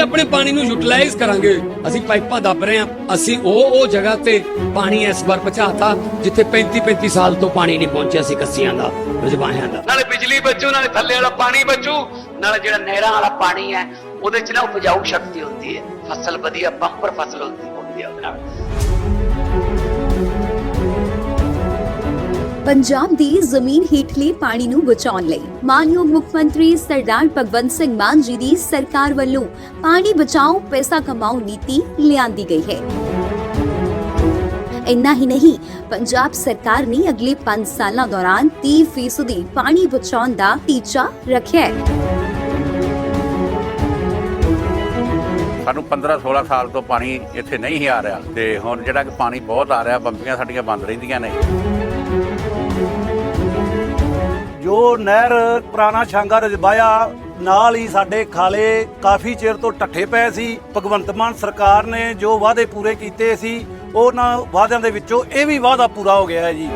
ਆਪਣੇ ਪਾਣੀ ਨੂੰ ਯੂਟਿਲਾਈਜ਼ ਕਰਾਂਗੇ। ਅਸੀਂ ਪਾਈਪਾਂ ਦੱਬ ਰਹੇ ਹਾਂ। ਅਸੀਂ ਉਹ ਉਹ ਜਗ੍ਹਾ ਤੇ ਪਾਣੀ ਇਸ ਵਾਰ ਪਹੁੰਚਾਤਾ, ਜਿੱਥੇ 35 35 ਸਾਲ ਤੋਂ ਪਾਣੀ ਨਹੀਂ ਪਹੁੰਚਿਆ ਸੀ ਕੱਸੀਆਂ ਦਾ ਰਜਵਾਹਿਆਂ ਦਾ। ਨਾਲੇ ਬਿਜਲੀ ਬਚੂ, ਨਾਲੇ ਥੱਲੇ ਵਾਲਾ ਪਾਣੀ ਬਚੂ। ਨਾਲੇ ਜਿਹੜਾ ਨਹਿਰਾਂ ਵਾਲਾ ਪਾਣੀ ਹੈ, ਉਹਦੇ ਚ ਨਾ ਉਪਜਾਊ ਸ਼ਕਤੀ ਹੁੰਦੀ ਹੈ। ਫਸਲ ਵਧੀਆ, ਬੰਪਰ ਫਸਲ ਹੁੰਦੀ ਹੈ। ਉਹਦੇ ਨਾਲ ਪੰਜਾਬ ਦੀ ਜ਼ਮੀਨ ਹੇਠਲੇ ਪਾਣੀ ਨੂੰ ਬਚਾਉਣ ਲਈ ਮਾਨਯੋਗ ਮੁੱਖ ਮੰਤਰੀ ਸਰਦਾਰ ਭਗਵੰਤ ਸਿੰਘ ਮਾਨ ਜੀ ਦੀ ਸਰਕਾਰ ਵੱਲੋਂ ਪਾਣੀ ਬਚਾਓ, ਪੈਸਾ ਕਮਾਓ ਨੀਤੀ ਲਿਆਂਦੀ ਗਈ ਹੈ। ਇੰਨਾ ਹੀ ਨਹੀਂ, ਪੰਜਾਬ ਸਰਕਾਰ ਨੇ ਅਗਲੇ 5 ਸਾਲਾਂ ਦੌਰਾਨ 30% ਪਾਣੀ ਬਚਾਉਣ ਦਾ ਟੀਚਾ ਰੱਖਿਆ ਹੈ। ਸਾਨੂੰ 15 16 ਸਾਲ ਤੋਂ ਪਾਣੀ ਇੱਥੇ ਨਹੀਂ ਆ ਰਿਹਾ ਤੇ ਹੁਣ ਜਿਹੜਾ ਕਿ ਪਾਣੀ ਬਹੁਤ ਆ ਰਿਹਾ, ਬੰਬੀਆਂ ਸਾਡੀਆਂ ਬੰਦ ਰਹਿੰਦੀਆਂ ਨੇ। ਜੋ ਨਹਿਰ ਪੁਰਾਣਾ ਛਾਂਗਾ ਰਜਬਾਇਆ, ਨਾਲ ਹੀ ਸਾਡੇ ਖਾਲੇ ਕਾਫੀ ਚਿਰ ਤੋਂ ਟੱਠੇ ਪਏ ਸੀ। ਭਗਵੰਤ ਮਾਨ ਸਰਕਾਰ ਨੇ ਜੋ ਵਾਅਦੇ ਪੂਰੇ ਕੀਤੇ ਸੀ, ਉਹਨਾਂ ਵਾਅਦਿਆਂ ਦੇ ਵਿੱਚੋਂ ਇਹ ਵੀ ਵਾਅਦਾ ਪੂਰਾ ਹੋ ਗਿਆ ਹੈ ਜੀ।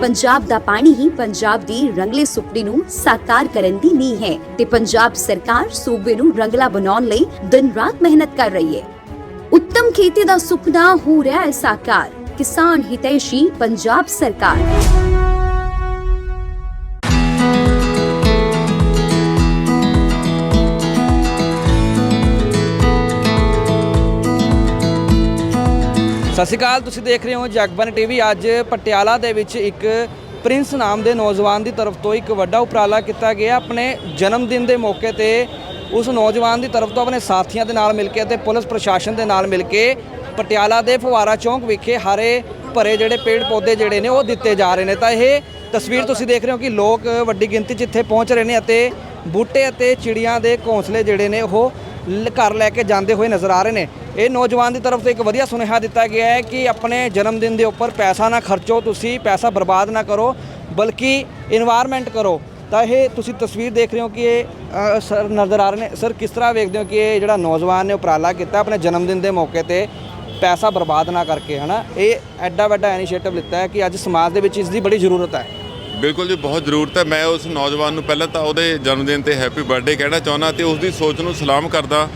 ਪੰਜਾਬ ਦਾ ਪਾਣੀ ਹੀ ਪੰਜਾਬ ਦੀ ਰੰਗਲੇ ਸੁਪਨੇ ਨੂੰ ਸਾਕਾਰ ਕਰਨ ਦੀ ਨੀਂਹ ਹੈ ਤੇ ਪੰਜਾਬ ਸਰਕਾਰ ਸੂਬੇ ਨੂੰ ਰੰਗਲਾ ਬਣਾਉਣ ਲਈ ਦਿਨ ਰਾਤ ਮਿਹਨਤ ਕਰ ਰਹੀ ਹੈ। ਉੱਤਮ ਖੇਤੀ ਦਾ ਸੁਪਨਾ ਹੋ ਰਿਹਾ ਹੈ ਸਾਕਾਰ। ਕਿਸਾਨ ਹਿਤੈਸ਼ੀ ਪੰਜਾਬ ਸਰਕਾਰ। ਸਤਿ ਸ਼੍ਰੀ ਅਕਾਲ, ਤੁਸੀਂ ਦੇਖ ਰਹੇ ਹੋ ਜਗਬਨ ਟੀਵੀ ਅੱਜ ਪਟਿਆਲਾ ਦੇ ਵਿੱਚ ਇੱਕ ਪ੍ਰਿੰਸ ਨਾਮ ਦੇ ਨੌਜਵਾਨ ਦੀ ਤਰਫ ਤੋਂ ਇੱਕ ਵੱਡਾ ਉਪਰਾਲਾ ਕੀਤਾ ਗਿਆ। ਆਪਣੇ ਜਨਮ ਦਿਨ ਦੇ ਮੌਕੇ ਤੇ ਉਸ ਨੌਜਵਾਨ ਦੀ ਤਰਫ ਤੋਂ ਆਪਣੇ ਸਾਥੀਆਂ ਦੇ ਨਾਲ ਮਿਲ ਕੇ ਅਤੇ ਪੁਲਿਸ ਪ੍ਰਸ਼ਾਸਨ ਦੇ ਨਾਲ ਮਿਲ ਕੇ ਪਟਿਆਲਾ ਦੇ ਫੁਵਾਰਾ ਚੌਂਕ ਵਿਖੇ ਹਰੇ ਭਰੇ ਜਿਹੜੇ ਪੇੜ ਪੌਦੇ ਜਿਹੜੇ ਨੇ ਉਹ ਦਿੱਤੇ ਜਾ ਰਹੇ ਨੇ। ਤਾਂ ਇਹ ਤਸਵੀਰ ਤੁਸੀਂ ਦੇਖ ਰਹੇ ਹੋ ਕਿ ਲੋਕ ਵੱਡੀ ਗਿਣਤੀ 'ਚ ਇੱਥੇ ਪਹੁੰਚ ਰਹੇ ਨੇ ਅਤੇ ਬੂਟੇ ਅਤੇ ਚਿੜੀਆਂ ਦੇ ਘੋਂਸਲੇ ਜਿਹੜੇ ਨੇ ਉਹ ਘਰ ਲੈ ਕੇ ਜਾਂਦੇ ਹੋਏ ਨਜ਼ਰ ਆ ਰਹੇ ਨੇ। ਇਹ ਨੌਜਵਾਨ ਦੀ ਤਰਫ ਤੋਂ ਇੱਕ ਵਧੀਆ ਸੁਨੇਹਾ ਦਿੱਤਾ ਗਿਆ ਹੈ ਕਿ ਆਪਣੇ ਜਨਮ ਦਿਨ ਦੇ ਉੱਪਰ ਪੈਸਾ ਨਾ ਖਰਚੋ ਤੁਸੀਂ, ਪੈਸਾ ਬਰਬਾਦ ਨਾ ਕਰੋ, ਬਲਕਿ ਇਨਵਾਇਰਨਮੈਂਟ ਕਰੋ। ਤਾਂ ਇਹ ਤੁਸੀਂ ਤਸਵੀਰ ਦੇਖ ਰਹੇ ਹੋ ਕਿ ਇਹ ਸਰ ਨਜ਼ਰ ਆ ਰਹੇ ਨੇ। ਸਰ, ਕਿਸ ਤਰ੍ਹਾਂ ਵੇਖਦੇ ਹੋ ਕਿ ਇਹ ਜਿਹੜਾ ਨੌਜਵਾਨ ਨੇ ਉਪਰਾਲਾ ਕੀਤਾ ਆਪਣੇ ਜਨਮ ਦਿਨ ਦੇ ਮੌਕੇ ਤੇ ਪੈਸਾ ਬਰਬਾਦ ਨਾ ਕਰਕੇ, ਹਨਾ? ਇਹ ਐਡਾ ਵੱਡਾ ਇਨੀਸ਼ੀਏਟਿਵ ਲਿੱਤਾ ਹੈ ਕਿ ਅੱਜ ਸਮਾਜ ਦੇ ਵਿੱਚ ਇਸ ਦੀ ਬੜੀ ਜ਼ਰੂਰਤ ਹੈ। ਬਿਲਕੁਲ ਜੀ, ਬਹੁਤ ਜ਼ਰੂਰਤ ਹੈ। ਮੈਂ ਉਸ ਨੌਜਵਾਨ ਨੂੰ ਪਹਿਲਾਂ ਤਾਂ ਉਹਦੇ ਜਨਮ ਦਿਨ ਤੇ ਹੈਪੀ ਬਰਥਡੇ ਕਹਿਣਾ ਚਾਹੁੰਦਾ ਤੇ ਉਸ ਦੀ ਸੋਚ ਨੂੰ ਸਲਾਮ ਕਰਦਾ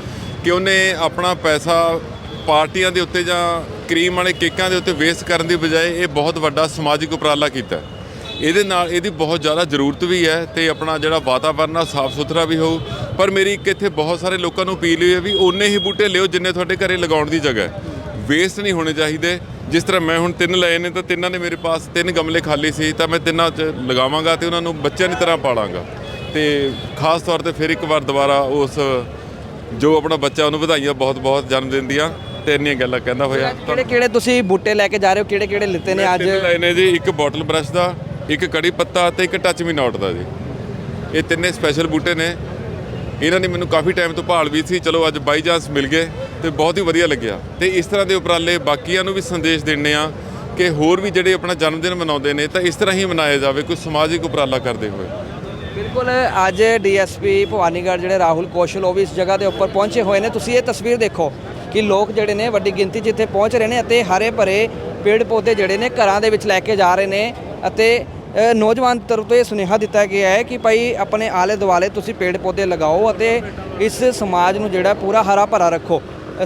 ਕਿ ਉਹਨੇ ਆਪਣਾ ਪੈਸਾ ਪਾਰਟੀਆਂ ਦੇ ਉੱਤੇ ਜਾਂ ਕਰੀਮ ਵਾਲੇ ਕੇਕਾਂ ਦੇ ਉੱਤੇ ਵੇਸਟ ਕਰਨ ਦੀ ਬਜਾਏ ਇਹ ਬਹੁਤ ਵੱਡਾ ਸਮਾਜਿਕ ਉਪਰਾਲਾ ਕੀਤਾ। ਇਹਦੇ ਨਾਲ ਇਹਦੀ ਬਹੁਤ ਜ਼ਿਆਦਾ ਜ਼ਰੂਰਤ ਵੀ ਹੈ ਤੇ ਆਪਣਾ ਜਿਹੜਾ ਵਾਤਾਵਰਨ ਆ ਸਾਫ਼ ਸੁਥਰਾ ਵੀ ਹੋਊ। ਪਰ ਮੇਰੀ ਇੱਕ ਇੱਥੇ ਬਹੁਤ ਸਾਰੇ ਲੋਕਾਂ ਨੂੰ ਅਪੀਲ ਵੀ ਹੈ ਵੀ ਓਨੇ ਹੀ ਬੂਟੇ ਲਿਓ ਜਿੰਨੇ ਤੁਹਾਡੇ ਘਰੇ ਲਗਾਉਣ ਦੀ ਜਗ੍ਹਾ ਹੈ। ਵੇਸਟ ਨਹੀਂ ਹੋਣੇ ਚਾਹੀਦੇ। ਜਿਸ ਤਰ੍ਹਾਂ ਮੈਂ ਹੁਣ ਤਿੰਨ ਲਏ ਨੇ ਤਾਂ ਤਿੰਨਾਂ ਨੇ ਮੇਰੇ ਪਾਸ ਤਿੰਨ ਗਮਲੇ ਖਾਲੀ ਸੀ ਤਾਂ ਮੈਂ ਤਿੰਨਾਂ 'ਚ ਲਗਾਵਾਂਗਾ ਤੇ ਉਹਨਾਂ ਨੂੰ ਬੱਚਿਆਂ ਦੀ ਤਰ੍ਹਾਂ ਪਾਲਾਂਗਾ। ਤੇ ਖਾਸ ਤੌਰ ਤੇ ਫਿਰ ਇੱਕ ਵਾਰ ਦੁਬਾਰਾ ਉਸ ਜੋ ਆਪਣਾ ਬੱਚਾ ਉਹਨੂੰ ਵਧਾਈਆਂ ਬਹੁਤ ਬਹੁਤ ਜਨਮ ਦਿਨ ਦੀਆਂ ਤੇ ਇੰਨੀਆਂ ਗੱਲਾਂ ਕਹਿੰਦਾ ਹੋਇਆ। ਕਿਹੜੇ ਕਿਹੜੇ ਤੁਸੀਂ ਬੂਟੇ ਲੈ ਕੇ ਜਾ ਰਹੇ ਹੋ? ਕਿਹੜੇ ਕਿਹੜੇ ਲਿੱਤੇ ਨੇ ਅੱਜ? ਤਿੰਨ ਲਏ ਨੇ ਜੀ ਇੱਕ ਬੋਟਲ ਬ੍ਰਸ਼ ਦਾ ਇੱਕ ਕੜੀ ਪੱਤਾ ਤੇ ਇੱਕ ਟੱਚ ਮੀ ਨੋਟ ਦਾ ਜੀ। ਇਹ ਤਿੰਨੇ ਸਪੈਸ਼ਲ ਬੂਟੇ ਨੇ। ਇਹਨਾਂ ਨੇ ਮੈਨੂੰ ਕਾਫੀ ਟਾਈਮ ਤੋਂ ਭਾਲ ਵੀ ਸੀ, ਚਲੋ ਅੱਜ ਬਾਈ ਚਾਂਸ ਮਿਲ ਗਏ ਤੇ ਬਹੁਤ ਹੀ ਵਧੀਆ ਲੱਗਿਆ। ਤੇ ਇਸ ਤਰ੍ਹਾਂ ਦੇ ਉਪਰਾਲੇ ਬਾਕੀਆਂ ਨੂੰ ਵੀ ਸੰਦੇਸ਼ ਦੇਣੇ ਆ ਕਿ ਹੋਰ ਵੀ ਜਿਹੜੇ ਆਪਣਾ ਜਨਮ ਦਿਨ ਮਨਾਉਂਦੇ ਨੇ, ਤਾਂ ਇਸ ਤਰ੍ਹਾਂ ਹੀ ਮਨਾਇਆ ਜਾਵੇ, ਕੋਈ ਸਮਾਜਿਕ ਉਪਰਾਲਾ ਕਰਦੇ ਹੋਏ। ਬਿਲਕੁਲ, ਅੱਜ ਡੀਐਸਪੀ ਭਵਾਨੀਗੜ੍ਹ ਜਿਹੜੇ ਰਾਹੁਲ ਕੌਸ਼ਲ, ਉਹ ਵੀ ਇਸ ਜਗ੍ਹਾ ਦੇ ਉੱਪਰ ਪਹੁੰਚੇ ਹੋਏ ਨੇ। ਤੁਸੀਂ ਇਹ ਤਸਵੀਰ ਦੇਖੋ ਕਿ ਲੋਕ ਜਿਹੜੇ ਨੇ ਵੱਡੀ ਗਿਣਤੀ 'ਚ ਇੱਥੇ ਪਹੁੰਚ ਰਹੇ ਨੇ ਅਤੇ ਹਰੇ ਭਰੇ ਪੇੜ ਪੌਦੇ ਜਿਹੜੇ ਨੇ ਘਰਾਂ ਦੇ ਵਿੱਚ ਲੈ ਕੇ ਜਾ ਰਹੇ ਨੇ ਅਤੇ ਨੌਜਵਾਨ ਤਰਫ ਤੋਂ ਇਹ ਸੁਨੇਹਾ ਦਿੱਤਾ ਗਿਆ ਹੈ ਕਿ ਭਾਈ ਆਪਣੇ ਆਲੇ ਦੁਆਲੇ ਤੁਸੀਂ ਪੇੜ ਪੌਦੇ ਲਗਾਓ ਅਤੇ ਇਸ ਸਮਾਜ ਨੂੰ ਜਿਹੜਾ ਪੂਰਾ ਹਰਾ ਭਰਾ ਰੱਖੋ।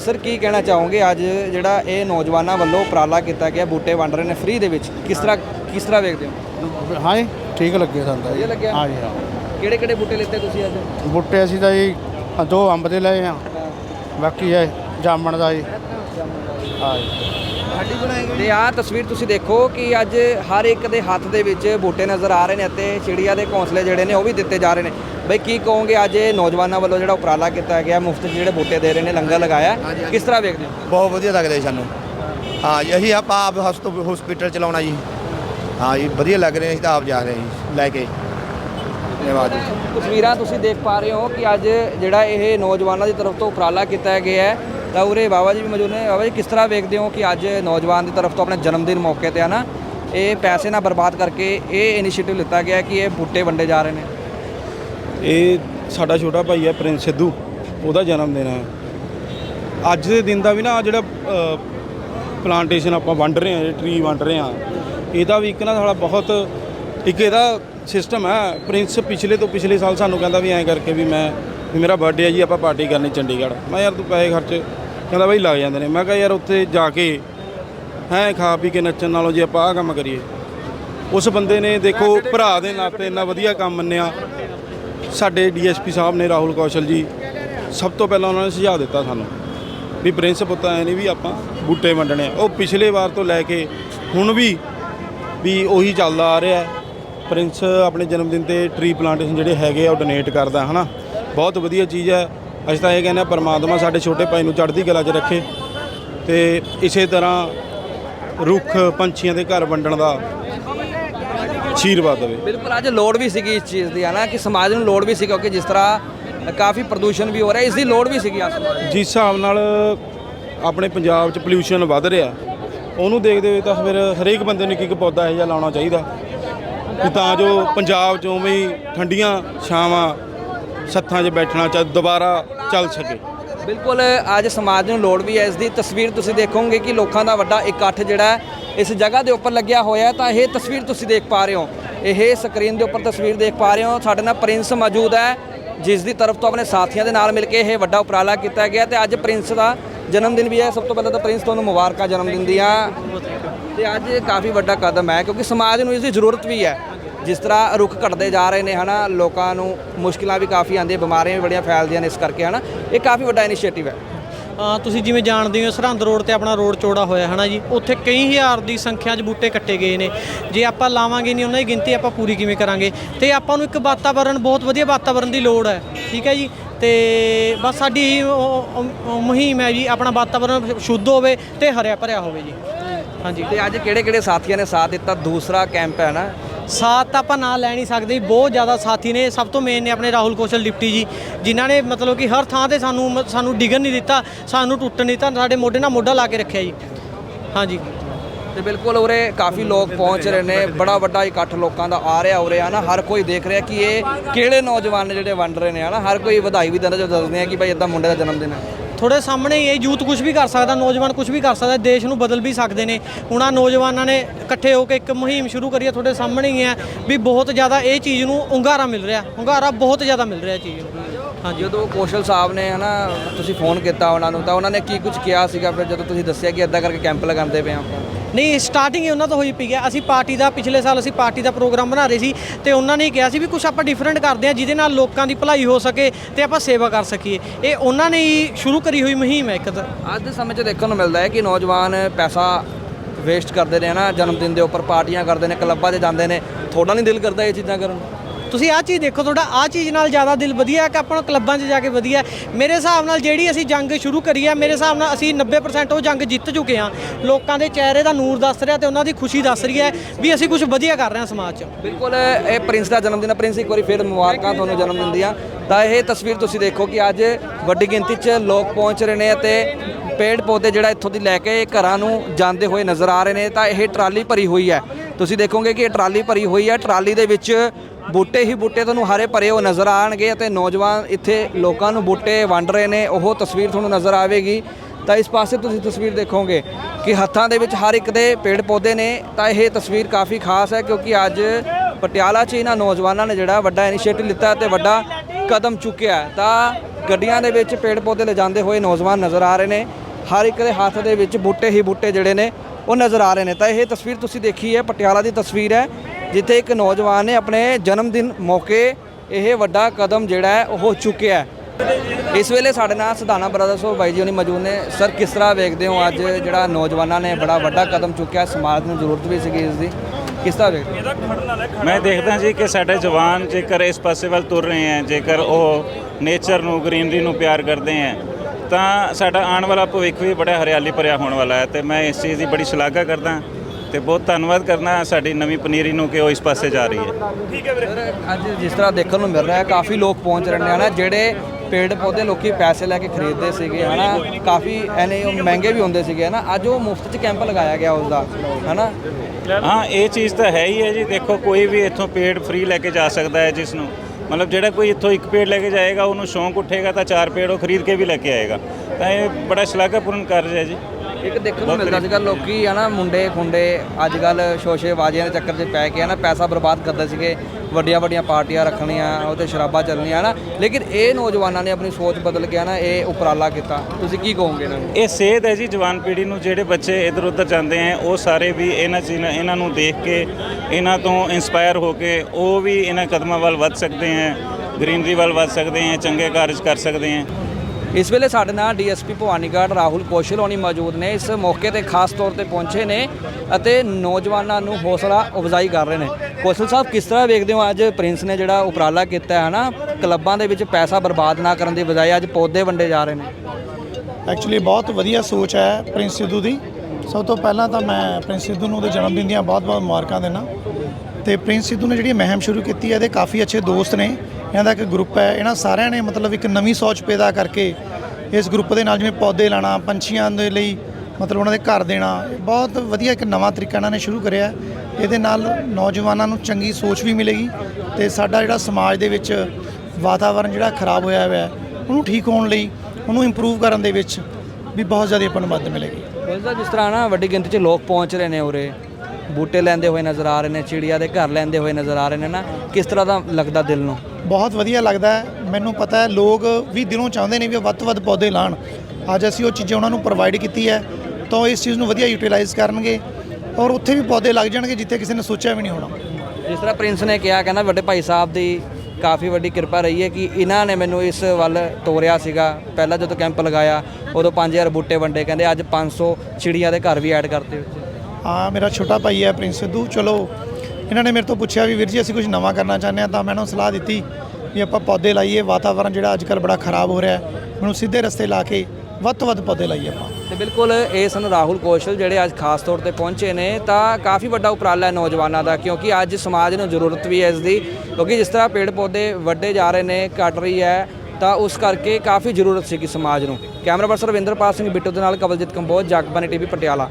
ਸਰ ਕੀ ਕਹਿਣਾ ਚਾਹੋਗੇ? ਅੱਜ ਜਿਹੜਾ ਇਹ ਨੌਜਵਾਨਾਂ ਵੱਲੋਂ ਉਪਰਾਲਾ ਕੀਤਾ ਗਿਆ ਬੂਟੇ ਵੰਡ ਰਹੇ ਨੇ ਫ੍ਰੀ ਦੇ ਵਿੱਚ। ਕਿਸ ਤਰ੍ਹਾਂ ਕਿਸ ਤਰ੍ਹਾਂ ਵੇਖਦੇ ਹੋ? ਹਾਂ ਠੀਕ ਲੱਗੇ ਸਾਨੂੰ ਲੱਗਿਆ? ਹਾਂ ਜੀ ਹਾਂ। ਕਿਹੜੇ ਕਿਹੜੇ ਬੂਟੇ ਲਿੱਤੇ ਤੁਸੀਂ ਅੱਜ? ਬੂਟੇ ਅਸੀਂ ਤਾਂ ਜੀ ਦੋ ਅੰਬ ਦੇ ਲਏ ਆ। ਬਾਕੀ ਹੈ ਜਾਮਣ ਦਾ ਜੀ। ਹਾਂ ਜੀ। ਤੇ ਆਹ ਤਸਵੀਰ ਤੁਸੀਂ ਦੇਖੋ ਕਿ ਅੱਜ ਹਰ ਇੱਕ ਦੇ ਹੱਥ ਦੇ ਵਿੱਚ ਬੂਟੇ ਨਜ਼ਰ ਆ ਰਹੇ ਨੇ ਅਤੇ ਚਿੜੀਆਂ ਦੇ ਘੋਂਸਲੇ ਜਿਹੜੇ ਨੇ ਉਹ ਵੀ ਦਿੱਤੇ ਜਾ ਰਹੇ ਨੇ। ਬਈ ਕੀ ਕਹੋਗੇ ਅੱਜ ਇਹ ਨੌਜਵਾਨਾਂ ਵੱਲੋਂ ਜਿਹੜਾ ਉਪਰਾਲਾ ਕੀਤਾ ਗਿਆ ਮੁਫਤ ਜਿਹੜੇ ਬੂਟੇ ਦੇ ਰਹੇ ਨੇ ਲੰਗਰ ਲਗਾਇਆ ਕਿਸ ਤਰ੍ਹਾਂ ਵੇਖਦੇ ਹੋ? ਬਹੁਤ ਵਧੀਆ ਲੱਗਦਾ ਜੀ ਸਾਨੂੰ। ਹਾਂ ਜੀ ਅਸੀਂ ਆਪ ਆਪ ਹਸਪ- ਹਸਪੀਟਲ ਚਲਾਉਣਾ ਜੀ। ਹਾਂ ਜੀ ਵਧੀਆ ਲੱਗ ਰਿਹਾ ਅਸੀਂ ਤਾਂ ਆਪ ਜਾ ਰਹੇ ਜੀ ਲੈ ਕੇ। ਧੰਨਵਾਦ ਜੀ। ਤਸਵੀਰਾਂ ਤੁਸੀਂ ਦੇਖ ਪਾ ਰਹੇ ਹੋ ਕਿ ਅੱਜ ਜਿਹੜਾ ਇਹ ਨੌਜਵਾਨਾਂ ਦੀ ਤਰਫ ਤੋਂ ਉਪਰਾਲਾ ਕੀਤਾ ਗਿਆ ਹੈ। ਤਾਂ ਉਰੇ ਬਾਬਾ ਜੀ ਵੀ ਮੌਜੂਦ ਨੇ। ਬਾਬਾ ਜੀ, ਕਿਸ ਤਰ੍ਹਾਂ ਵੇਖਦੇ ਹੋ ਕਿ ਅੱਜ ਨੌਜਵਾਨ ਦੀ ਤਰਫ ਤੋਂ ਆਪਣੇ ਜਨਮ ਦਿਨ ਮੌਕੇ ਤੇ ਹਨਾ ਇਹ ਪੈਸੇ ਨਾ ਬਰਬਾਦ ਕਰਕੇ ਇਹ ਇਨੀਸ਼ੀਏਟਿਵ ਲਿੱਤਾ ਗਿਆ ਕਿ ਇਹ ਬੂਟੇ ਵੰਡੇ ਜਾ ਰਹੇ ਨੇ? ਇਹ ਸਾਡਾ ਛੋਟਾ ਭਾਈ ਹੈ, ਪ੍ਰਿੰਸ ਸਿੱਧੂ। ਉਹਦਾ ਜਨਮ ਦਿਨ ਹੈ। ਅੱਜ ਦੇ ਦਿਨ ਦਾ ਵੀ ਨਾ ਜਿਹੜਾ ਪਲਾਂਟੇਸ਼ਨ ਆਪਾਂ ਵੰਡ ਰਹੇ ਹਾਂ ਟਰੀ ਵੰਡ ਰਹੇ ਹਾਂ, ਇਹਦਾ ਵੀ ਇੱਕ ਨਾ ਸਾਡਾ ਬਹੁਤ, ਇੱਕ ਇਹਦਾ ਸਿਸਟਮ ਹੈ। ਪ੍ਰਿੰਸ ਪਿਛਲੇ ਤੋਂ ਪਿਛਲੇ ਸਾਲ ਸਾਨੂੰ ਕਹਿੰਦਾ ਵੀ ਐਂ ਕਰਕੇ ਵੀ ਮੈਂ, ਵੀ ਮੇਰਾ ਬਰਥਡੇ ਹੈ ਜੀ, ਆਪਾਂ ਪਾਰਟੀ ਕਰਨੀ ਚੰਡੀਗੜ੍ਹ। ਮੈਂ ਯਾਰ ਤੂੰ ਪੈਸੇ ਖਰਚ ਕਹਿੰਦਾ ਬਾਈ ਲੱਗ ਜਾਂਦੇ ਨੇ। ਮੈਂ ਕਿਹਾ ਯਾਰ ਉੱਥੇ ਜਾ ਕੇ ਹੈ ਖਾ ਪੀ ਕੇ ਨੱਚਣ ਨਾਲੋਂ ਜੇ ਆਪਾਂ ਆਹ ਕੰਮ ਕਰੀਏ। ਉਸ ਬੰਦੇ ਨੇ ਦੇਖੋ ਭਰਾ ਦੇ ਨਾਤੇ ਇੰਨਾ ਵਧੀਆ ਕੰਮ ਮੰਨਿਆ। ਸਾਡੇ ਡੀਐਸਪੀ ਸਾਹਿਬ ਨੇ ਰਾਹੁਲ ਕੌਸ਼ਲ ਜੀ। ਸਭ ਤੋਂ ਪਹਿਲਾਂ ਉਹਨਾਂ ਨੇ ਸੁਝਾਅ ਦਿੱਤਾ ਸਾਨੂੰ ਵੀ ਪ੍ਰਿੰਸ ਪੁੱਤ ਐ ਨਹੀਂ ਵੀ ਆਪਾਂ ਬੂਟੇ ਵੰਡਣੇ ਆ। ਉਹ ਪਿਛਲੇ ਵਾਰ ਤੋਂ ਲੈ ਕੇ ਹੁਣ ਵੀ ਵੀ ਉਹੀ ਚੱਲਦਾ ਆ ਰਿਹਾ। ਪ੍ਰਿੰਸ ਆਪਣੇ ਜਨਮ ਦਿਨ ਤੇ ਟਰੀ ਪਲਾਂਟੇਸ਼ਨ ਜਿਹੜੇ ਹੈਗੇ ਆ ਉਹ ਡੋਨੇਟ ਕਰਦਾ ਹਨਾ। ਬਹੁਤ ਵਧੀਆ ਚੀਜ਼ ਹੈ। ਅਸੀਂ ਤਾਂ ਇਹ ਕਹਿੰਦੇ ਆ ਪਰਮਾਤਮਾ ਸਾਡੇ ਛੋਟੇ ਭਾਈ ਨੂੰ ਚੜ੍ਹਦੀ ਕਲਾ 'ਚ ਰੱਖੇ ਤੇ ਇਸੇ ਤਰ੍ਹਾਂ ਰੁੱਖ ਪੰਛੀਆਂ ਦੇ ਘਰ ਵੰਡਣ ਦਾ ਆਸ਼ੀਰਵਾਦ ਦੇਵੇ। ਬਿਲਕੁਲ ਅੱਜ ਲੋੜ ਵੀ ਸੀਗੀ ਇਸ ਚੀਜ਼ ਦੀ ਹੈ ਨਾ ਕਿ ਸਮਾਜ ਨੂੰ ਲੋੜ ਵੀ ਸੀ ਕਿਉਂਕਿ ਜਿਸ ਤਰ੍ਹਾਂ ਕਾਫੀ ਪ੍ਰਦੂਸ਼ਣ ਵੀ ਹੋ ਰਿਹਾ ਇਸ ਦੀ ਲੋੜ ਵੀ ਸੀਗੀ ਜਿਸ ਹਿਸਾਬ ਨਾਲ ਆਪਣੇ ਪੰਜਾਬ 'ਚ ਪੋਲਿਊਸ਼ਨ ਵੱਧ ਰਿਹਾ ਉਹਨੂੰ ਦੇਖਦੇ ਹੋਏ ਤਾਂ ਫਿਰ ਹਰੇਕ ਬੰਦੇ ਨੂੰ ਇੱਕ ਇੱਕ ਪੌਦਾ ਇਹੋ ਜਿਹਾ ਲਾਉਣਾ ਚਾਹੀਦਾ ਕਿ ਤਾਂ ਜੋ ਪੰਜਾਬ 'ਚ ਉਵੇਂ ਹੀ ਠੰਡੀਆਂ ਛਾਵਾਂ ਸੱਥਾਂ 'ਚ ਬੈਠਣਾ ਚਾ ਦੁਬਾਰਾ ਚੱਲ ਸਕੇ। ਬਿਲਕੁਲ, ਅੱਜ ਸਮਾਜ ਨੂੰ ਲੋੜ ਵੀ ਹੈ ਇਸ ਦੀ। ਤਸਵੀਰ ਤੁਸੀਂ ਦੇਖੋਗੇ ਕਿ ਲੋਕਾਂ ਦਾ ਵੱਡਾ ਇਕੱਠ ਜਿਹੜਾ ਇਸ ਜਗ੍ਹਾ ਦੇ ਉੱਪਰ ਲੱਗਿਆ ਹੋਇਆ ਤਾਂ ਇਹ ਤਸਵੀਰ ਤੁਸੀਂ ਦੇਖ ਪਾ ਰਹੇ ਹੋ। ਇਹ ਸਕਰੀਨ ਦੇ ਉੱਪਰ ਤਸਵੀਰ ਦੇਖ ਪਾ ਰਹੇ ਹੋ। ਸਾਡੇ ਨਾਲ ਪ੍ਰਿੰਸ ਮੌਜੂਦ ਹੈ, ਜਿਸ ਦੀ ਤਰਫ ਤੋਂ ਆਪਣੇ ਸਾਥੀਆਂ ਦੇ ਨਾਲ ਮਿਲ ਕੇ ਇਹ ਵੱਡਾ ਉਪਰਾਲਾ ਕੀਤਾ ਗਿਆ। ਤੇ ਅੱਜ ਪ੍ਰਿੰਸ ਦਾ ਜਨਮ ਦਿਨ ਵੀ ਹੈ। ਸਭ ਤੋਂ ਪਹਿਲਾਂ ਤਾਂ ਪ੍ਰਿੰਸ, ਤੁਹਾਨੂੰ ਮੁਬਾਰਕਾਂ ਜਨਮ ਦਿਨ ਦੀਆਂ। ਤੇ ਅੱਜ ਇਹ ਕਾਫੀ ਵੱਡਾ ਕਦਮ ਹੈ, ਕਿਉਂਕਿ ਸਮਾਜ ਨੂੰ ਇਸ ਦੀ ਜ਼ਰੂਰਤ ਵੀ ਹੈ। ਜਿਸ ਤਰ੍ਹਾਂ ਰੁੱਖ ਘਟਦੇ ਜਾ ਰਹੇ ਨੇ ਹਨਾ ਲੋਕਾਂ ਨੂੰ ਮੁਸ਼ਕਿਲਾਂ ਵੀ ਕਾਫੀ ਆਉਂਦੀਆਂ ਬਿਮਾਰੀਆਂ ਵੀ ਬੜੀਆਂ ਫੈਲਦੀਆਂ ਨੇ ਇਸ ਕਰਕੇ ਹਨਾ। ਇਹ ਕਾਫੀ ਵੱਡਾ ਇਨੀਸ਼ੀਏਟਿਵ ਹੈ। ਤੁਸੀਂ ਜਿਵੇਂ ਜਾਣਦੇ ਹੋ ਸਰਹੰਦ ਰੋਡ ਤੇ ਆਪਣਾ ਰੋਡ ਚੌੜਾ ਹੋਇਆ ਹੈ ਨਾ ਜੀ। ਉੱਥੇ ਕਈ ਹਜ਼ਾਰ ਦੀ ਸੰਖਿਆ 'ਚ ਬੂਟੇ ਕੱਟੇ ਗਏ ਨੇ। ਜੇ ਆਪਾਂ ਲਾਵਾਂਗੇ ਨਹੀਂ ਉਹਨਾਂ ਦੀ ਗਿਣਤੀ ਆਪਾਂ ਪੂਰੀ ਕਿਵੇਂ ਕਰਾਂਗੇ? ਤੇ ਆਪਾਂ ਨੂੰ ਇੱਕ ਵਾਤਾਵਰਣ ਬਹੁਤ ਵਧੀਆ ਵਾਤਾਵਰਣ ਦੀ ਲੋੜ ਹੈ ਠੀਕ ਹੈ ਜੀ? ਤੇ ਬਸ ਸਾਡੀ ਮੁਹਿੰਮ ਹੈ ਜੀ ਆਪਣਾ ਵਾਤਾਵਰਣ ਸ਼ੁੱਧ ਹੋਵੇ ਤੇ ਹਰਿਆ ਭਰਿਆ ਹੋਵੇ ਜੀ। ਹਾਂਜੀ। ਤੇ ਅੱਜ ਕਿਹੜੇ ਕਿਹੜੇ ਸਾਥੀਆਂ ਨੇ ਸਾਥ ਦਿੱਤਾ? ਦੂਸਰਾ ਕੈਂਪ ਹੈ ਨਾ ਸਾਥ ਤਾਂ ਆਪਾਂ ਨਾ ਲੈ ਨਹੀਂ ਸਕਦੇ। ਬਹੁਤ ਜ਼ਿਆਦਾ ਸਾਥੀ ਨੇ। ਸਭ ਤੋਂ ਮੇਨ ਨੇ ਆਪਣੇ ਰਾਹੁਲ ਕੌਸ਼ਲ, ਡਿਪਟੀ ਜੀ। ਜਿਨ੍ਹਾਂ ਨੇ ਮਤਲਬ ਕਿ ਹਰ ਥਾਂ ਤੇ ਸਾਨੂੰ ਮ- ਸਾਨੂੰ ਡਿੱਗਣ ਨਹੀਂ ਦਿੱਤਾ, ਸਾਨੂੰ ਟੁੱਟਣ ਨਹੀਂ ਦਿੱਤਾ। ਸਾਡੇ ਮੋਢੇ ਨਾਲ ਮੋਢਾ ਲਾ ਕੇ ਰੱਖਿਆ ਜੀ। ਹਾਂਜੀ। ਤੇ ਬਿਲਕੁਲ ਉਰੇ ਕਾਫੀ ਲੋਕ ਪਹੁੰਚ ਰਹੇ ਨੇ। ਬੜਾ ਵੱਡਾ ਇਕੱਠ ਲੋਕਾਂ ਦਾ ਆ ਰਿਹਾ ਉਰੇ, ਹਨਾ। ਹਰ ਕੋਈ ਦੇਖ ਰਿਹਾ ਕਿ ਇਹ ਕਿਹੜੇ ਨੌਜਵਾਨ ਨੇ ਜਿਹੜੇ ਵੰਡ ਰਹੇ ਨੇ, ਹਨਾ। ਹਰ ਕੋਈ ਵਧਾਈ ਵੀ ਦਿੰਦਾ, ਜਦੋਂ ਦੱਸਦੇ ਆ ਕਿ ਭਾਈ ਇਦਾਂ ਮੁੰਡੇ ਦਾ ਜਨਮ ਦਿਨ ਹੈ। ਥੋੜੇ ਸਾਹਮਣੇ ਹੀ ਇਹ ਯੂਥ ਕੁਝ ਵੀ ਕਰ ਸਕਦਾ, ਨੌਜਵਾਨ ਕੁਝ ਵੀ ਕਰ ਸਕਦਾ, ਦੇਸ਼ ਨੂੰ ਬਦਲ ਵੀ ਸਕਦੇ ਨੇ। ਉਹਨਾਂ ਨੌਜਵਾਨਾਂ ਨੇ ਇਕੱਠੇ ਹੋ ਕੇ ਇੱਕ ਮੁਹਿੰਮ ਸ਼ੁਰੂ ਕਰੀ ਹੈ ਤੁਹਾਡੇ ਸਾਹਮਣੇ ਹੀ ਹੈ ਵੀ ਬਹੁਤ ਜ਼ਿਆਦਾ ਇਹ ਚੀਜ਼ ਨੂੰ ਹੁੰਗਾਰਾ ਮਿਲ ਰਿਹਾ, ਹੁੰਗਾਰਾ ਬਹੁਤ ਜ਼ਿਆਦਾ ਮਿਲ ਰਿਹਾ ਚੀਜ਼ ਨੂੰ। ਹਾਂਜੀ। ਜਦੋਂ ਕੌਸ਼ਲ ਸਾਹਿਬ ਨੇ ਹਨਾ, ਤੁਸੀਂ ਫੋਨ ਕੀਤਾ ਉਹਨਾਂ ਨੂੰ, ਤਾਂ ਉਹਨਾਂ ਨੇ ਕੀ ਕੁਝ ਕਿਹਾ ਸੀਗਾ? ਫਿਰ ਜਦੋਂ ਤੁਸੀਂ ਦੱਸਿਆ ਕਿ ਇਦਾਂ ਕਰਕੇ ਕੈਂਪ ਲਗਾਉਂਦੇ ਪਏ ਆਪਾਂ? ਨਹੀਂ ਸਟਾਰਟਿੰਗ ਹੀ ਉਹਨਾਂ ਤੋਂ ਹੋਈ ਪਈ ਹੈ। ਅਸੀਂ ਪਾਰਟੀ ਦਾ ਪਿਛਲੇ ਸਾਲ ਅਸੀਂ ਪਾਰਟੀ ਦਾ ਪ੍ਰੋਗਰਾਮ ਬਣਾ ਰਹੇ ਸੀ ਤੇ ਉਹਨਾਂ ਨੇ ਕਿਹਾ ਸੀ ਵੀ ਕੁਝ ਆਪਾਂ ਡਿਫਰੈਂਟ ਕਰਦੇ ਹਾਂ ਜਿਹਦੇ ਨਾਲ ਲੋਕਾਂ ਦੀ ਭਲਾਈ ਹੋ ਸਕੇ ਤੇ ਆਪਾਂ ਸੇਵਾ ਕਰ ਸਕੀਏ। ਇਹ ਉਹਨਾਂ ਨੇ ਹੀ ਸ਼ੁਰੂ ਕਰੀ ਹੋਈ ਮੁਹਿੰਮ ਹੈ ਇੱਕ ਤਾਂ। ਅੱਜ ਦੇ ਸਮੇਂ 'ਚ ਦੇਖਣ ਨੂੰ ਮਿਲਦਾ ਹੈ ਕਿ ਨੌਜਵਾਨ ਪੈਸਾ ਵੇਸਟ ਕਰਦੇ ਨੇ ਨਾ ਜਨਮ ਦਿਨ ਦੇ ਉੱਪਰ ਪਾਰਟੀਆਂ ਕਰਦੇ ਨੇ, ਕਲੱਬਾਂ 'ਚ ਜਾਂਦੇ ਨੇ। ਤੁਹਾਡਾ ਨਹੀਂ ਦਿਲ ਕਰਦਾ ਇਹ ਚੀਜ਼ਾਂ ਕਰਨ ਤੁਸੀਂ ਆਹ ਚੀਜ਼ ਦੇਖੋ, ਤੁਹਾਡਾ ਆਹ ਚੀਜ਼ ਨਾਲ ਜ਼ਿਆਦਾ ਦਿਲ ਵਧੀਆ ਕਿ ਆਪਾਂ ਨੂੰ ਕਲੱਬਾਂ 'ਚ ਜਾ ਕੇ ਵਧੀਆ ਮੇਰੇ ਹਿਸਾਬ ਨਾਲ ਜਿਹੜੀ ਅਸੀਂ ਜੰਗ ਸ਼ੁਰੂ ਕਰੀ ਹੈ, ਮੇਰੇ ਹਿਸਾਬ ਨਾਲ ਅਸੀਂ 90% ਉਹ ਜੰਗ ਜਿੱਤ ਚੁੱਕੇ ਹਾਂ। ਲੋਕਾਂ ਦੇ ਚਿਹਰੇ ਦਾ ਨੂਰ ਦੱਸ ਰਿਹਾ ਤੇ ਉਹਨਾਂ ਦੀ ਖੁਸ਼ੀ ਦੱਸ ਰਹੀ ਹੈ ਵੀ ਅਸੀਂ ਕੁਝ ਵਧੀਆ ਕਰ ਰਹੇ ਹਾਂ ਸਮਾਜ 'ਚ। ਬਿਲਕੁਲ, ਇਹ ਪ੍ਰਿੰਸ ਦਾ ਜਨਮ ਦਿਨ ਹੈ। ਪ੍ਰਿੰਸ, ਇੱਕ ਵਾਰੀ ਫਿਰ ਮੁਬਾਰਕਾਂ ਤੁਹਾਨੂੰ ਜਨਮ ਦਿਨ ਦੀਆਂ। ਤਾਂ ਇਹ ਤਸਵੀਰ ਤੁਸੀਂ ਦੇਖੋ ਕਿ ਅੱਜ ਵੱਡੀ ਗਿਣਤੀ 'ਚ ਲੋਕ ਪਹੁੰਚ ਰਹੇ ਨੇ ਅਤੇ ਪੇੜ ਪੌਦੇ ਜਿਹੜਾ ਇੱਥੋਂ ਦੀ ਲੈ ਕੇ ਘਰਾਂ ਨੂੰ ਜਾਂਦੇ ਹੋਏ ਨਜ਼ਰ ਆ ਰਹੇ ਨੇ। ਤਾਂ ਇਹ ਟਰਾਲੀ ਭਰੀ ਹੋਈ ਹੈ। ਤੁਸੀਂ ਦੇਖੋਗੇ ਕਿ ਇਹ ਟਰਾਲੀ ਭਰੀ ਹੋਈ ਹੈ। ਟਰਾਲੀ ਦੇ ਵਿੱਚ ਬੂਟੇ ਹੀ ਬੂਟੇ ਤੁਹਾਨੂੰ ਹਰੇ ਭਰੇ ਹੋ ਨਜ਼ਰ ਆਣਗੇ ਅਤੇ ਨੌਜਵਾਨ ਇੱਥੇ ਲੋਕਾਂ ਨੂੰ ਬੂਟੇ ਵੰਡ ਰਹੇ ਨੇ, ਉਹ ਤਸਵੀਰ ਤੁਹਾਨੂੰ ਨਜ਼ਰ ਆਵੇਗੀ। ਤਾਂ ਇਸ ਪਾਸੇ ਤੁਸੀਂ ਤਸਵੀਰ ਦੇਖੋਗੇ ਕਿ ਹੱਥਾਂ ਦੇ ਵਿੱਚ ਹਰ ਇੱਕ ਦੇ ਪੇੜ ਪੌਦੇ ਨੇ, ਤਾਂ ਇਹ ਤਸਵੀਰ ਕਾਫੀ ਖਾਸ ਹੈ ਕਿਉਂਕਿ ਅੱਜ ਪਟਿਆਲਾ 'ਚ ਇਹਨਾਂ ਨੌਜਵਾਨਾਂ ਨੇ ਜਿਹੜਾ ਵੱਡਾ ਇਨੀਸ਼ੀਏਟਿਵ ਲਿੱਤਾ ਤੇ ਵੱਡਾ ਕਦਮ ਚੁੱਕਿਆ ਤਾਂ ਗੱਡੀਆਂ ਦੇ ਵਿੱਚ ਪੇੜ ਪੌਦੇ ਲਿਜਾਂਦੇ ਹੋਏ ਨੌਜਵਾਨ ਨਜ਼ਰ ਆ ਰਹੇ ਨੇ, ਹਰ ਇੱਕ ਦੇ ਹੱਥ ਦੇ ਵਿੱਚ ਬੂਟੇ ਹੀ ਬੂਟੇ ਜਿਹੜੇ ਨੇ, ਉਹ ਨਜ਼ਰ ਆ ਰਹੇ ਨੇ। ਤਾਂ ਇਹ ਤਸਵੀਰ ਤੁਸੀਂ ਦੇਖੀ ਹੈ, ਪਟਿਆਲਾ ਦੀ ਤਸਵੀਰ ਹੈ। ਜਿੱਥੇ ਇੱਕ ਨੌਜਵਾਨ ਨੇ ਆਪਣੇ ਜਨਮ ਦਿਨ ਮੌਕੇ ਇਹ ਵੱਡਾ ਕਦਮ ਜਿਹੜਾ ਹੈ ਉਹ ਚੁੱਕਿਆ ਹੈ। ਇਸ ਵੇਲੇ ਸਾਡੇ ਨਾਲ ਸਧਾਨਾ ਬ੍ਰਦਰਸ ਉਹ ਬਾਈ ਜੀ ਹੋਣੀ ਮੌਜੂਦ ਨੇ। ਸਰ ਕਿਸ ਤਰ੍ਹਾਂ ਵੇਖਦੇ ਹੋ ਅੱਜ ਜਿਹੜਾ ਨੌਜਵਾਨਾਂ ਨੇ ਬੜਾ ਵੱਡਾ ਕਦਮ ਚੁੱਕਿਆ ਸਮਾਜ ਨੂੰ ਜ਼ਰੂਰਤ ਵੀ ਸੀਗੀ ਇਸ ਦੀ। ਕਿਸ ਤਰ੍ਹਾਂ ਵੇਖਦੇ ਮੈਂ ਦੇਖਦਾ ਜੀ ਕਿ ਸਾਡੇ ਜਵਾਨ ਜੇਕਰ ਇਸ ਪਾਸੇ ਵੱਲ ਤੁਰ ਰਹੇ ਹੈ ਜੇਕਰ ਉਹ ਨੇਚਰ ਨੂੰ ਗ੍ਰੀਨਰੀ ਨੂੰ ਪਿਆਰ ਕਰਦੇ ਹੈ ਤਾਂ ਸਾਡਾ ਆਉਣ ਵਾਲਾ ਭਵਿੱਖ ਵੀ ਬੜਾ ਹਰਿਆਲੀ ਭਰਿਆ ਹੋਣ ਵਾਲਾ ਹੈ ਤੇ ਮੈਂ ਇਸ ਚੀਜ਼ ਦੀ ਬੜੀ ਸ਼ਲਾਘਾ ਕਰਦਾ ਤੇ ਬਹੁਤ ਧੰਨਵਾਦ ਕਰਨਾ ਸਾਡੀ ਨਵੀਂ ਪਨੀਰੀ ਨੂੰ ਕਿ ਉਹ ਇਸ ਪਾਸੇ ਜਾ ਰਹੀ ਹੈ। ਸਰ ਅੱਜ ਜਿਸ ਤਰ੍ਹਾਂ ਦੇਖਣ ਨੂੰ ਮਿਲ ਰਿਹਾ ਹੈ ਕਾਫੀ ਲੋਕ ਪਹੁੰਚ ਰਹੇ ਨੇ ਹਨਾ? ਜਿਹੜੇ ਪੇੜ ਪੌਦੇ ਲੋਕੀ ਪੈਸੇ ਲੈ ਕੇ ਖਰੀਦਦੇ ਸੀਗੇ ਹਨਾ? ਕਾਫੀ ਐਨੇ ਉਹ ਮਹਿੰਗੇ ਵੀ ਹੁੰਦੇ ਸੀਗੇ ਹਨਾ? ਅੱਜ ਉਹ ਮੁਫਤ 'ਚ ਕੈਂਪ ਲਗਾਇਆ ਗਿਆ ਉਸ ਦਾ ਹਨਾ? ਹਾਂ ਇਹ ਚੀਜ਼ ਤਾਂ ਹੈ ਹੀ ਹੈ ਜੀ। ਦੇਖੋ ਕੋਈ ਵੀ ਇੱਥੋਂ ਪੇੜ ਫ੍ਰੀ ਲੈ ਕੇ ਜਾ ਸਕਦਾ ਹੈ ਜਿਸ ਨੂੰ। ਮਤਲਬ ਜਿਹੜਾ ਕੋਈ ਇੱਥੋਂ ਇੱਕ ਪੇੜ ਲੈ ਕੇ ਜਾਏਗਾ ਉਹਨੂੰ ਸ਼ੌਂਕ ਉੱਠੇਗਾ ਤਾਂ ਚਾਰ ਪੇੜ ਉਹ ਖਰੀਦ ਕੇ ਵੀ ਲੈ ਕੇ ਆਏਗਾ। ਤਾਂ ਇਹ ਬੜਾ ਸ਼ਲਾਘਾਪੂਰਨ ਕਾਰਜ ਹੈ ਜੀ। ਇੱਕ ਦੇਖਣ ਨੂੰ ਮਿਲਦਾ ਸੀਗਾ, ਲੋਕੀ ਹਨਾ ਮੁੰਡੇ, ਖੁੰਡੇ ਅੱਜ ਕੱਲ ਸ਼ੋਸ਼ੇ ਬਾਜ਼ੀਆਂ ਦੇ ਚੱਕਰ 'ਚ ਪੈ ਕੇ ਹਨਾ ਪੈਸਾ ਬਰਬਾਦ ਕਰਦੇ ਸੀਗੇ ਵੱਡੀਆਂ ਵੱਡੀਆਂ ਪਾਰਟੀਆਂ ਰੱਖਣੀਆਂ, ਉਹ ਤੇ ਸ਼ਰਾਬਾਂ ਚੱਲਣੀਆਂ ਹਨਾ। ਲੇਕਿਨ ਇਹ ਨੌਜਵਾਨਾਂ ਨੇ ਆਪਣੀ ਸੋਚ ਬਦਲ ਕੇ ਹਨਾ ਇਹ ਉਪਰਾਲਾ ਕੀਤਾ। ਤੁਸੀਂ ਕੀ ਕਹੋਗੇ ਇਹਨਾਂ ਨੂੰ? ਇਹ ਸੇਧ ਹੈ ਜੀ, ਜਵਾਨ ਪੀੜ੍ਹੀ ਨੂੰ ਜਿਹੜੇ ਬੱਚੇ ਇਧਰ ਉਧਰ ਜਾਂਦੇ ਹੈ ਉਹ ਸਾਰੇ ਵੀ ਇਹਨਾਂ ਚੀਜ਼ਾਂ, ਇਹਨਾਂ ਨੂੰ ਦੇਖ ਕੇ, ਇਹਨਾਂ ਤੋਂ ਇਨਸਪਾਇਰ ਹੋ ਕੇ ਉਹ ਵੀ ਇਹਨਾਂ ਕਦਮਾਂ ਵੱਲ ਵੱਧ ਸਕਦੇ ਹੈ ਗ੍ਰੀਨਰੀ ਵੱਲ ਵੱਧ ਸਕਦੇ ਹੈ ਚੰਗੇ ਕਾਰਜ ਕਰ ਸਕਦੇ ਹੈ ਇਸ ਵੇਲੇ ਸਾਡੇ ਨਾਲ ਡੀਐਸਪੀ ਭਵਾਨੀਗੜ੍ਹ ਰਾਹੁਲ ਕੌਸ਼ਲ ਹੋਣੀ ਮੌਜੂਦ ਨੇ, ਇਸ ਮੌਕੇ ਤੇ ਖਾਸ ਤੌਰ ਤੇ ਪਹੁੰਚੇ ਨੇ ਅਤੇ ਨੌਜਵਾਨਾਂ ਨੂੰ ਹੌਸਲਾ ਅਫਜ਼ਾਈ ਕਰ ਰਹੇ ਨੇ। ਕੌਸ਼ਲ ਸਾਹਿਬ, ਕਿਸ ਤਰ੍ਹਾਂ ਵੇਖਦੇ ਹੋ ਅੱਜ ਪ੍ਰਿੰਸ ਨੇ ਜਿਹੜਾ ਉਪਰਾਲਾ ਕੀਤਾ ਹੈ ਨਾ, ਕਲੱਬਾਂ ਦੇ ਵਿੱਚ ਪੈਸਾ ਬਰਬਾਦ ਨਾ ਕਰਨ ਦੀ ਬਜਾਏ ਅੱਜ ਪੌਦੇ ਵੰਡੇ ਜਾ ਰਹੇ ਨੇ? ਐਕਚੁਅਲੀ ਬਹੁਤ ਵਧੀਆ ਸੋਚ ਹੈ ਪ੍ਰਿੰਸ ਸਿੱਧੂ ਦੀ। ਸਭ ਤੋਂ ਪਹਿਲਾਂ ਤਾਂ ਮੈਂ ਪ੍ਰਿੰਸ ਸਿੱਧੂ ਨੂੰ ਉਹਦੇ ਜਨਮ ਦਿਨ ਦੀਆਂ ਬਹੁਤ-ਬਹੁਤ ਮੁਬਾਰਕਾਂ ਦਿੰਦਾ। ਤੇ ਪ੍ਰਿੰਸ ਸਿੱਧੂ ਨੇ ਜਿਹੜੀ ਮਹਿਮ ਸ਼ੁਰੂ ਕੀਤੀ ਹੈ, ਇਹਦੇ ਕਾਫੀ ਅੱਛੇ ਦੋਸਤ ਨੇ। ਇਹਨਾਂ ਦਾ ਇੱਕ ਗਰੁੱਪ ਹੈ। ਇਹਨਾਂ ਸਾਰਿਆਂ ਨੇ ਮਤਲਬ ਇੱਕ ਨਵੀਂ ਸੋਚ ਪੈਦਾ ਕਰਕੇ ਇਸ ਗਰੁੱਪ ਦੇ ਨਾਲ ਜਿਵੇਂ ਪੌਦੇ ਲਾਣਾ ਪੰਛੀਆਂ ਦੇ ਲਈ ਮਤਲਬ ਉਹਨਾਂ ਦੇ ਘਰ ਦੇਣਾ ਬਹੁਤ ਵਧੀਆ ਇੱਕ ਨਵਾਂ ਤਰੀਕਾ ਇਹਨਾਂ ਨੇ ਸ਼ੁਰੂ ਕਰਿਆ। ਇਹਦੇ ਨਾਲ ਨੌਜਵਾਨਾਂ ਨੂੰ ਚੰਗੀ ਸੋਚ ਵੀ ਮਿਲੇਗੀ ਤੇ ਸਾਡਾ ਜਿਹੜਾ ਸਮਾਜ ਦੇ ਵਿੱਚ ਵਾਤਾਵਰਣ ਜਿਹੜਾ ਖਰਾਬ ਹੋਇਆ ਹੋਇਆ ਉਹਨੂੰ ਠੀਕ ਹੋਣ ਲਈ, ਉਹਨੂੰ ਇੰਪਰੂਵ ਕਰਨ ਦੇ ਵਿੱਚ ਵੀ ਬਹੁਤ ਜ਼ਿਆਦਾ ਆਪਾਂ ਨੂੰ ਮਦਦ ਮਿਲੇਗੀ। ਉਸਦਾ ਜਿਸ ਤਰ੍ਹਾਂ ਨਾ ਵੱਡੀ ਗਿਣਤੀ 'ਚ ਲੋਕ ਪਹੁੰਚ ਰਹੇ ਨੇ ਉਰੇ, ਬੂਟੇ ਲੈਂਦੇ ਹੋਏ ਨਜ਼ਰ ਆ ਰਹੇ ਨੇ, ਚਿੜੀਆ ਦੇ ਘਰ ਲੈਂਦੇ ਹੋਏ ਨਜ਼ਰ ਆ ਰਹੇ ਨੇ ਨਾ, ਕਿਸ ਤਰ੍ਹਾਂ ਦਾ ਲੱਗਦਾ ਦਿਲ ਨੂੰ? ਬਹੁਤ ਵਧੀਆ ਲੱਗਦਾ ਹੈ। ਮੈਨੂੰ ਪਤਾ ਹੈ ਲੋਕ ਵੀ ਦਿਲੋਂ ਚਾਹੁੰਦੇ ਨੇ ਵੀ ਵੱਧ ਤੋਂ ਵੱਧ ਪੌਦੇ ਲਾਣ। ਅੱਜ ਅਸੀਂ ਉਹ ਚੀਜ਼ਾਂ ਉਹਨਾਂ ਨੂੰ ਪ੍ਰੋਵਾਈਡ ਕੀਤੀ ਹੈ ਤਾਂ ਇਸ ਚੀਜ਼ ਨੂੰ ਵਧੀਆ ਯੂਟਿਲਾਈਜ਼ ਕਰਨਗੇ ਔਰ ਉੱਥੇ ਵੀ ਪੌਦੇ ਲੱਗ ਜਾਣਗੇ ਜਿੱਥੇ ਕਿਸੇ ਨੇ ਸੋਚਿਆ ਵੀ ਨਹੀਂ ਹੋਣਾ। ਜਿਸ ਤਰ੍ਹਾਂ ਪ੍ਰਿੰਸ ਨੇ ਕਿਹਾ ਕਹਿੰਦਾ ਵੱਡੇ ਭਾਈ ਸਾਹਿਬ ਦੀ ਕਾਫੀ ਵੱਡੀ ਕਿਰਪਾ ਰਹੀ ਹੈ ਕਿ ਇਹਨਾਂ ਨੇ ਮੈਨੂੰ ਇਸ ਵੱਲ ਤੋਰਿਆ ਸੀਗਾ। ਪਹਿਲਾਂ ਜਦੋਂ ਕੈਂਪ ਲਗਾਇਆ ਉਦੋਂ 5000 ਬੂਟੇ ਵੰਡੇ ਕਹਿੰਦੇ ਅੱਜ 500 ਚਿੜੀਆਂ ਦੇ ਘਰ ਵੀ ਐਡ ਕਰਤੇ। ਵਿੱਚ ਹਾਂ ਮੇਰਾ ਛੋਟਾ ਭਾਈ ਹੈ ਪ੍ਰਿੰਸ ਸਿੱਧੂ। ਚਲੋ ਇਹਨਾਂ ਨੇ ਮੇਰੇ ਤੋਂ ਪੁੱਛਿਆ ਵੀ ਵੀਰ ਜੀ, ਅਸੀਂ ਕੁਝ ਨਵਾਂ ਕਰਨਾ ਚਾਹੁੰਦੇ ਹਾਂ ਤਾਂ ਮੈਂ ਉਹਨਾਂ ਨੂੰ ਸਲਾਹ ਦਿੱਤੀ ਵੀ ਆਪਾਂ ਪੌਦੇ ਲਾਈਏ। ਵਾਤਾਵਰਣ ਜਿਹੜਾ ਅੱਜ ਕੱਲ੍ਹ ਬੜਾ ਖਰਾਬ ਹੋ ਰਿਹਾ ਹੈ। ਮੈਨੂੰ ਸਿੱਧੇ ਰਸਤੇ ਲਾ ਕੇ ਵੱਧ ਤੋਂ ਵੱਧ ਪੌਦੇ ਲਾਈਏ ਆਪਾਂ। ਤੇ ਬਿਲਕੁਲ ਇਹ ਸਨ ਰਾਹੁਲ ਕੌਸ਼ਲ ਜਿਹੜੇ ਅੱਜ ਖਾਸ ਤੌਰ ਤੇ ਪਹੁੰਚੇ ਨੇ। ਤਾਂ ਕਾਫੀ ਵੱਡਾ ਉਪਰਾਲਾ ਹੈ ਨੌਜਵਾਨਾਂ ਦਾ, ਕਿਉਂਕਿ ਅੱਜ ਸਮਾਜ ਨੂੰ ਜ਼ਰੂਰਤ ਵੀ ਹੈ ਇਸ ਦੀ। ਕਿਉਂਕਿ ਜਿਸ ਤਰ੍ਹਾਂ ਪੇੜ ਪੌਦੇ ਵੱਡੇ ਜਾ ਰਹੇ ਨੇ ਘਟ ਰਹੀ ਹੈ, ਤਾਂ ਉਸ ਕਰਕੇ ਕਾਫੀ ਜ਼ਰੂਰਤ ਸੀ ਕਿ ਸਮਾਜ ਨੂੰ। ਕੈਮਰਾ ਪਰਸਨ ਰਵਿੰਦਰਪਾਲ ਸਿੰਘ ਬਿੱਟੂ ਦੇ ਨਾਲ ਕਵਲਜੀਤ ਕੰਬੋਜ, ਜਗਬਾਨੀ ਟੀਵੀ ਪਟਿਆਲਾ।